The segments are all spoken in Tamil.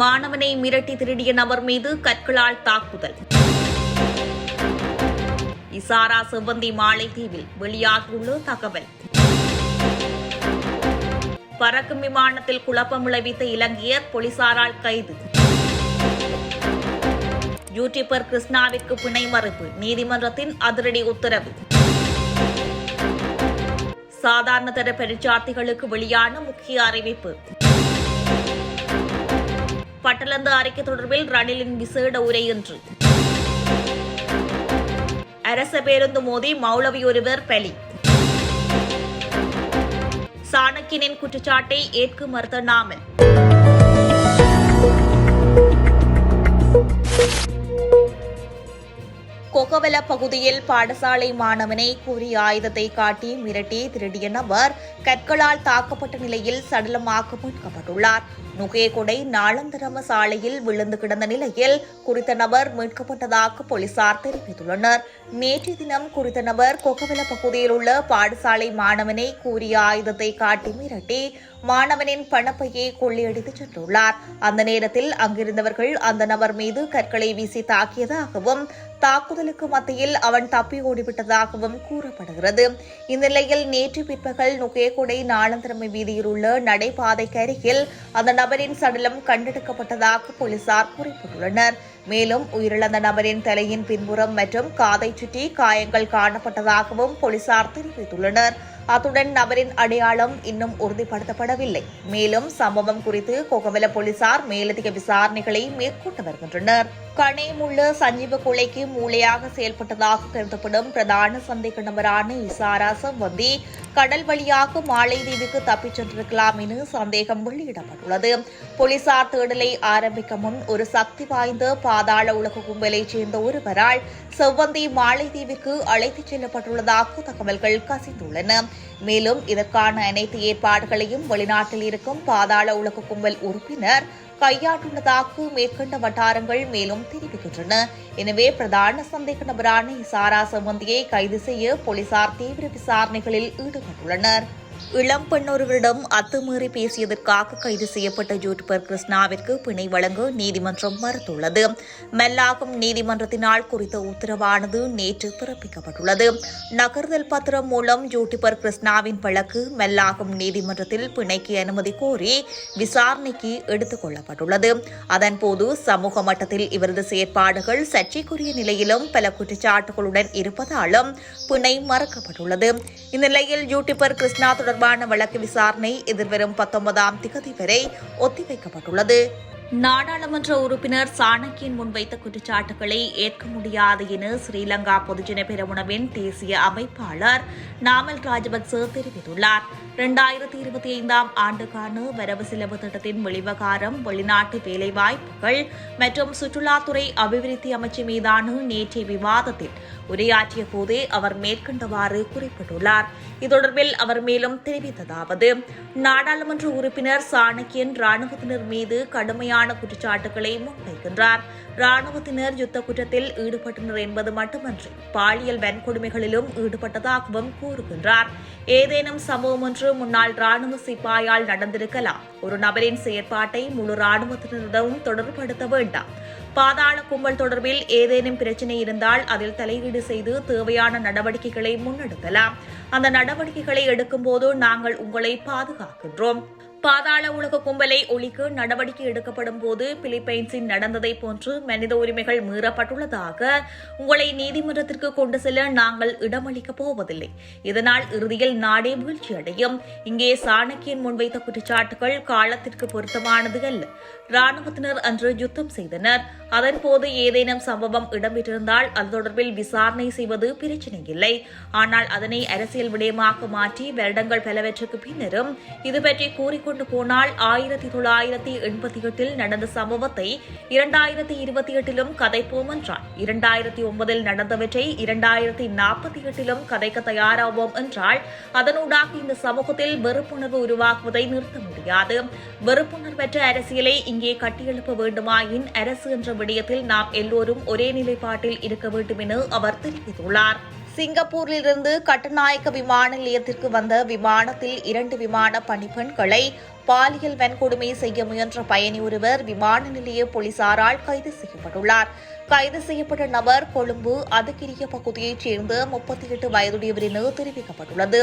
மாணவனை மிரட்டி திருடிய நபர் மீது கற்களால் தாக்குதல். இசாரா செவ்வந்தி மாலைத்தீவில் வெளியாகியுள்ள தகவல். பறக்கும் விமானத்தில் குழப்பம் விளைவித்த இலங்கையர் போலீசாரால் கைது. யூடியூபர் கிருஷ்ணாவிற்கு பிணை மறுப்பு நீதிமன்றத்தின் அதிரடி உத்தரவு. சாதாரண தர பரீட்சார்த்திகளுக்கு வெளியான முக்கிய அறிவிப்பு. பட்டலந்து அறிக்கை தொடர்பில் ரணிலின் விசேட உரை என்று அரச பேருந்து மோதி மௌலவி ஒருவர் பலி. சாணக்கியனின் குற்றச்சாட்டை ஏற்க மறுத்த நாமல். கொகவல பகுதியில் பாடசாலை மாணவனை கூறி ஆயுதத்தை காட்டி மிரட்டி திருடிய நபர் கற்களால் தாக்கப்பட்ட நிலையில் சடலமாக மீட்கப்பட்டுள்ளார். நுகேகொடை நாளந்தரம சாலையில் விழுந்து கிடந்த நிலையில் குறித்த நபர் மீட்கப்பட்டதாக போலீசார் தெரிவித்துள்ளனர். நேற்றைய தினம் குறித்த நபர் கொகவல பகுதியில் உள்ள பாடசாலை மாணவனை கூறிய ஆயுதத்தை காட்டி மிரட்டி மாணவனின் பணப்பையை கொள்ளையடித்து சென்றுள்ளார். அந்த நேரத்தில் அங்கிருந்தவர்கள் அந்த நபர் மீது கற்களை வீசி தாக்கியதாகவும் தாக்குதலுக்கு மத்தியில் அவன் தப்பி ஓடிவிட்டதாகவும் கூறப்படுகிறது. இந்நிலையில் நேற்று பிற்பகல் நுகேகொடை நாளந்திரமை வீதியில் உள்ள நடைபாதைக்கு அருகில் அந்த நபரின் சடலம் கண்டெடுக்கப்பட்டதாக போலீசார் குறிப்பிட்டுள்ளனர். மேலும் உயிரிழந்த நபரின் தலையின் பின்புறம் மற்றும் காதை சுற்றி காயங்கள் காணப்பட்டதாகவும் போலீசார் தெரிவித்துள்ளனர். அத்துடன் நபரின் அடையாளம் இன்னும் உறுதிப்படுத்தப்படவில்லை. மேலும் சம்பவம் குறித்து கொகவல போலீசார் மேலதிக விசாரணைகளை மேற்கொண்டு வருகின்றனர். கனேமுள்ள சஞ்சீவ கொலைக்கு மூளையாக செயல்பட்டதாக கருதப்படும் பிரதான சந்தேக நபரான இசாரா சம்பந்தி கடல் வழியாக மாலைதீவுக்கு தப்பிச் சென்றிருக்கலாம் என சந்தேகம் வெளியிடப்பட்டுள்ளது. போலீசார் தேடலை ஆரம்பிக்க முன் ஒரு சக்தி வாய்ந்த பாதாள உலக கும்பலைச் சேர்ந்த ஒருவரால் செவ்வந்தி மாலைதீவுக்கு அழைத்துச் செல்லப்பட்டுள்ளதாக தகவல்கள் கசிந்துள்ளன. மேலும் இதற்கான அனைத்து ஏற்பாடுகளையும் வெளிநாட்டில் இருக்கும் பாதாள உலக கும்பல் உறுப்பினர் கையாண்டுள்ளதாக மேற்கண்ட வட்டாரங்கள் மேலும் தெரிவிக்கின்றன. எனவே பிரதான சந்தேக நபரான இசாரா சம்பந்தியை கைது செய்ய போலீசார் தீவிர விசாரணைகளில் ஈடுபட்டுள்ளனர். இளம் பெண்ணொருவரிடம் அத்துமீறி பேசியதற்காக கைது செய்யப்பட்ட ஜூட்பர் கிருஷ்ணாவிற்கு பிணை வழங்க நீதிமன்றம் மறுத்துள்ளது. மெல்லாகும் நீதிமன்றத்தினால் குறித்த உத்தரவானது நேற்று பிறப்பிக்கப்பட்டுள்ளது. நகர்தல் பத்திரம் மூலம் ஜூட்டிபர் கிருஷ்ணாவின் வழக்கு மெல்லாகும் நீதிமன்றத்தில் பிணைக்கு அனுமதி கோரி விசாரணைக்கு எடுத்துக் கொள்ளப்பட்டுள்ளது. அதன்போது சமூக மட்டத்தில் இவரது செயற்பாடுகள் சர்ச்சைக்குரிய நிலையிலும் பல குற்றச்சாட்டுகளுடன் இருப்பதாலும் பிணை மறக்கப்பட்டுள்ளது. இந்நிலையில் ஜூட்டிபர் கிருஷ்ணா தொடர்பான வழக்கு விசாரணை எதிர்வரும் பத்தொன்பதாம் திகதி வரை ஒத்திவைக்கப்பட்டுள்ளது. நாடாளுமன்ற உறுப்பினர் சாணக்கியன் முன்வைத்த குற்றச்சாட்டுகளை ஏற்க முடியாது என ஸ்ரீலங்கா பொதுஜன பெருமுனவின் தேசிய அமைப்பாளர் நாமல் ராஜபக்ச தெரிவித்துள்ளார். இரண்டாயிரத்தி இருபத்தி ஐந்தாம் ஆண்டுக்கான வரவு செலவு திட்டத்தின் வெளிவகாரம் வெளிநாட்டு வேலைவாய்ப்புகள் மற்றும் சுற்றுலாத்துறை அபிவிருத்தி அமைச்சு மீதான நேற்றைய விவாதத்தில் உரையாற்றிய போதே அவர் மேற்கண்டவாறு குறிப்பிட்டுள்ளார். இது தொடர்பில் அவர் மேலும் தெரிவித்ததாவது நாடாளுமன்ற உறுப்பினர் சாணக்கியன் ராணுவத்தினர் மீது கடுமையான குற்றச்சாட்டுகளை முன்வைக்கின்றார். ராணுவத்தினர் யுத்த குற்றத்தில் ஈடுபட்டனர் என்பது மட்டுமன்றி பாலியல் வன்கொடுமைகளிலும் ஈடுபட்டதாகவும் கூறுகின்றார். ஏதேனும் சம்பவம் ஒன்று முன்னாள் ராணுவ சிப்பாயால் நடந்திருக்கலாம். ஒரு நபரின் செயற்பாட்டை முழு ராணுவத்தினரிடமும் தொடர்புபடுத்த வேண்டாம். பாதாள கும்பல் தொடர்பில் ஏதேனும் பிரச்சனை இருந்தால் அதில் தலையீடு செய்து தேவையான நடவடிக்கைகளை முன்னெடுக்கலாம். அந்த நடவடிக்கைகளை எடுக்கும்போது நாங்கள் உங்களை பாதுகாக்கின்றோம். பாதாள உலக கும்பலை ஒழிக்க நடவடிக்கை எடுக்கப்படும் போது பிலிப்பைன்ஸில் நடந்ததை போன்று மனித உரிமைகள் மீறப்பட்டுள்ளதாக உங்களை நீதிமன்றத்திற்கு கொண்டு செல்ல நாங்கள் இடமளிக்கப் போவதில்லை. இதனால் இறுதியில் நாடே வீழ்ச்சியடையும். இங்கே சாணக்கியன் முன்வைத்த குற்றச்சாட்டுகள் காலத்திற்கு பொருத்தமானது அல்ல. ராணுவத்தினர் அன்று யுத்தம் செய்தனர். அதன்போது ஏதேனும் சம்பவம் இடம்பெற்றிருந்தால் அது தொடர்பில் விசாரணை செய்வது பிரச்சினை இல்லை. ஆனால் அதனை அரசியல் விடயமாக மாற்றி வருடங்கள் பலவற்றுக்கு பின்னரும் இதுபற்றி கூறிக்கொண்டு கொண்டு போனால் ஆயிரத்தி தொள்ளாயிரத்தி எண்பத்தி எட்டில் நடந்த சம்பவத்தை இரண்டாயிரத்தி இருபத்தி எட்டிலும் கதைப்போம் என்றார். இரண்டாயிரத்தி ஒன்பதில் நடந்தவற்றை இரண்டாயிரத்தி நாற்பத்தி எட்டிலும் கதைக்க தயாராவோம் என்றால் அதனூடாக இந்த சமூகத்தில் வெறுப்புணர்வு உருவாக்குவதை நிறுத்த முடியாது. வெறுப்புணர்வற்ற அரசியலை இங்கே கட்டியெழுப்ப வேண்டுமாயின் அரசு என்ற விடயத்தில் நாம் எல்லோரும் ஒரே நிலைப்பாட்டில் இருக்க வேண்டும் என அவர் தெரிவித்துள்ளார். சிங்கப்பூரிலிருந்து கட்டுநாயக்க விமான நிலையத்திற்கு வந்த விமானத்தில் இரண்டு விமான பணிப்பெண்களை பாலியல் வன்கொடுமை செய்ய முயன்ற பயணி ஒருவர் விமான நிலைய போலீசாரால் கைது செய்யப்பட்டுள்ளார். கைது செய்யப்பட்ட நபர் கொழும்பு அதுக்கிரிய பகுதியைச் சேர்ந்த முப்பத்தி எட்டு வயதுடையவர் என தெரிவிக்கப்பட்டுள்ளது.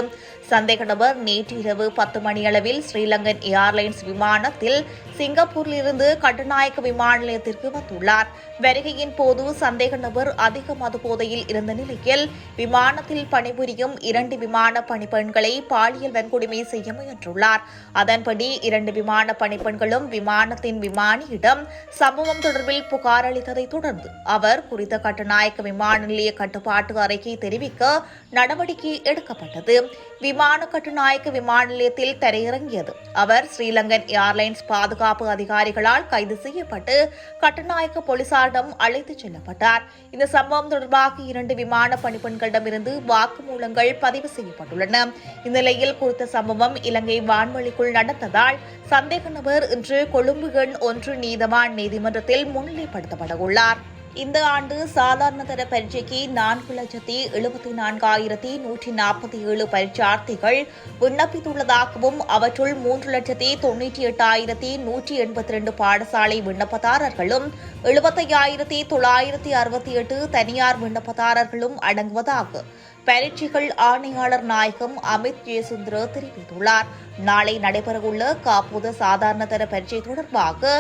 சந்தேக நபர் நேற்று இரவு பத்து மணியளவில் ஸ்ரீலங்கன் ஏர்லைன்ஸ் விமானத்தில் சிங்கப்பூரிலிருந்து கட்டுநாயக்க விமான நிலையத்திற்கு வந்துள்ளார். வருகையின் போது சந்தேக நபர் அதிக மதுபோதையில் இருந்த நிலையில் விமானத்தில் பணிபுரியும் இரண்டு விமான பணிப்பெண்களை பாலியல் வன்கொடுமை செய்ய முயன்றுள்ளார். அதன்படி இரண்டு விமான பணிப்பெண்களும் விமானத்தின் விமானியிடம் சம்பவம் தொடர்பில் புகார் அளித்ததை தொடர்ந்து அவர் குறித்த கட்டுநாயக்க விமான நிலைய கட்டுப்பாட்டு அறைக்கு தெரிவிக்க நடவடிக்கை எடுக்கப்பட்டது. விமான கட்டுநாயக்க விமான நிலையத்தில் தரையிறங்கியது. அவர் ஸ்ரீலங்கன் ஏர்லைன்ஸ் பாதுகாப்பு அதிகாரிகளால் கைது செய்யப்பட்டு கட்டுநாயக்க போலீசாரிடம் அழைத்துச் செல்லப்பட்டார். இந்த சம்பவம் தொடர்பாக இரண்டு விமான பணிப்பெண்களிடமிருந்து வாக்குமூலங்கள் பதிவு செய்யப்பட்டுள்ளன. இந்நிலையில் குறித்த சம்பவம் இலங்கை வான்வழிக்குள் நடந்ததால் சந்தேக நபர் இன்று கொழும்பு எண் ஒன்று நீதவான் நீதிமன்றத்தில் முன்னிலைப்படுத்தப்பட உள்ளார் இந்த ஆண்டு சாதாரண தர பரீட்சைக்கு நான்கு லட்சத்தி எழுபத்தி நான்காயிரத்தி நூற்றி நாற்பத்தி ஏழு பரீட்சார்த்திகள் விண்ணப்பித்துள்ளதாகவும் அவற்றுள் மூன்று லட்சத்தி தொன்னூற்றி எட்டாயிரத்தி நூற்றி எண்பத்தி ரெண்டு பாடசாலை விண்ணப்பதாரர்களும் எழுபத்தையாயிரத்தி தொள்ளாயிரத்தி அறுபத்தி எட்டு தனியார் விண்ணப்பதாரர்களும் அடங்குவதாக பரீட்சைகள் ஆணையாளர் நாயகம் அமித் ஜெயசுந்தர தெரிவித்துள்ளார். நாளை நடைபெறவுள்ள காப்போது சாதாரண தர பரீட்சை தொடர்பாக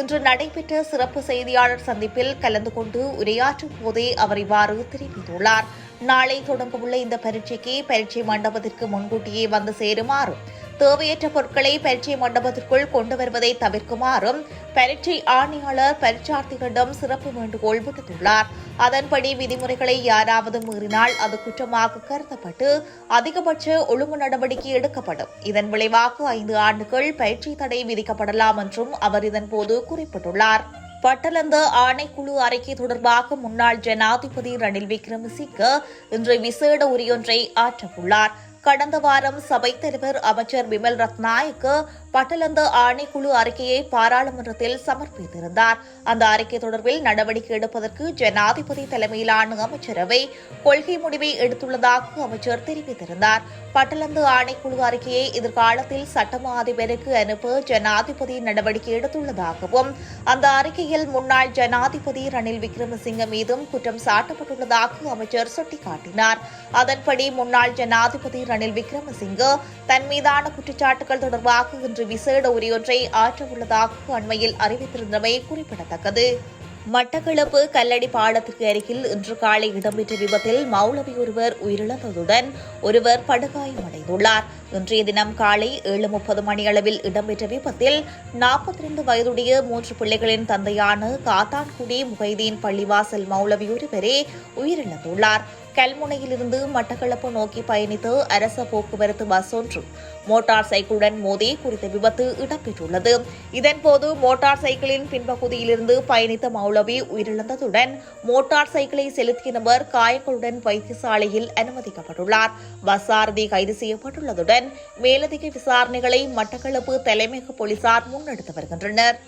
இன்று நடைபெற்ற சிறப்பு செய்தியாளர் சந்திப்பில் கலந்து கொண்டு உரையாற்றும் போதே அவர் இவ்வாறு தெரிவித்துள்ளார். நாளை தொடங்கவுள்ள இந்த பரீட்சைக்கு பரீட்சை மண்டபத்திற்கு முன்கூட்டியே வந்து சேருமாறும் தேவையற்ற பொருட்களை பரீட்சை மண்டபத்திற்குள் கொண்டு வருவதை தவிர்க்குமாறும் பரீட்சை ஆணையாளர் பரீட்சார்த்திகளிடம் சிறப்பு வேண்டுகோள் விடுத்துள்ளார். அதன்படி விதிமுறைகளை யாராவது மீறினால் அது குற்றமாக கருதப்பட்டு அதிகபட்ச ஒழுங்கு நடவடிக்கை எடுக்கப்படும். இதன் விளைவாக ஐந்து ஆண்டுகள் பயிற்சி தடை விதிக்கப்படலாம் என்றும் அவர் இதன்போது குறிப்பிட்டுள்ளார். பட்டலந்த ஆணைக்குழு அறிக்கை தொடர்பாக முன்னாள் ஜனாதிபதி ரணில் விக்ரமசிங்க இன்று விசேட உரியொன்றை ஆற்றவுள்ளார். கடந்த வாரம் சபைத் தலைவர் அமைச்சர் விமல் ரத்நாயக்கு பட்டலந்த ஆணைக்குழு அறிக்கையை பாராளுமன்றத்தில் சமர்ப்பித்திருந்தார். அந்த அறிக்கை தொடர்பில் நடவடிக்கை எடுப்பதற்கு ஜனாதிபதி தலைமையிலான அமைச்சரவை கொள்கை முடிவை எடுத்துள்ளதாக அமைச்சர் தெரிவித்திருந்தார். பட்டலந்து ஆணைக்குழு அறிக்கையை எதிர்காலத்தில் சட்டமா அதிபருக்கு அனுப்ப ஜனாதிபதி நடவடிக்கை எடுத்துள்ளதாகவும் அந்த அறிக்கையில் முன்னாள் ஜனாதிபதி ரணில் விக்ரமசிங்க மீதும் குற்றம் சாட்டப்பட்டுள்ளதாக அமைச்சர் சுட்டிக்காட்டினார். அதன்படி முன்னாள் ஜனாதிபதி ரணில் விக்ரமசிங்க தன் மீதான குற்றச்சாட்டுகள் தொடர்பாக இன்று விசேட உரையொன்றை ஆற்றவுள்ளதாக அண்மையில் அறிவித்திருந்தமை குறிப்பிடத்தக்கது. மட்டக்களப்பு கல்லடி பாலத்திற்கு அருகில் இன்று காலை இடம்பெற்ற விபத்தில் மௌலவி ஒருவர் உயிரிழந்ததுடன் ஒருவர் படுகாயமடைந்துள்ளார் இன்றைய தினம் காலை ஏழு முப்பது மணியளவில் இடம்பெற்ற விபத்தில் நாற்பத்தி இரண்டு வயதுடைய மூன்று பிள்ளைகளின் தந்தையான காத்தான்குடி முகைதீன் பள்ளிவாசல் மௌலவி ஒருவரே உயிரிழந்துள்ளார். கல்முனையிலிருந்து மட்டக்களப்பு நோக்கி பயணித்து அரச போக்குவரத்து பஸ் ஒன்று மோட்டார் சைக்கிளுடன் மோதி குறித்த விபத்து இடம்பெற்றுள்ளது. இதன்போது மோட்டார் சைக்கிளின் பின்பகுதியிலிருந்து பயணித்த மௌலவி உயிரிழந்ததுடன் மோட்டார் சைக்கிளை செலுத்திய நபர் காயங்களுடன் வைத்தியசாலையில் அனுமதிக்கப்பட்டுள்ளார். பஸ் சாரதி கைது செய்யப்பட்டுள்ளதுடன் மேலதிக விசாரணைகளை மட்டக்களப்பு தலைமையக போலீசார் முன்னெடுத்து வருகின்றனர்.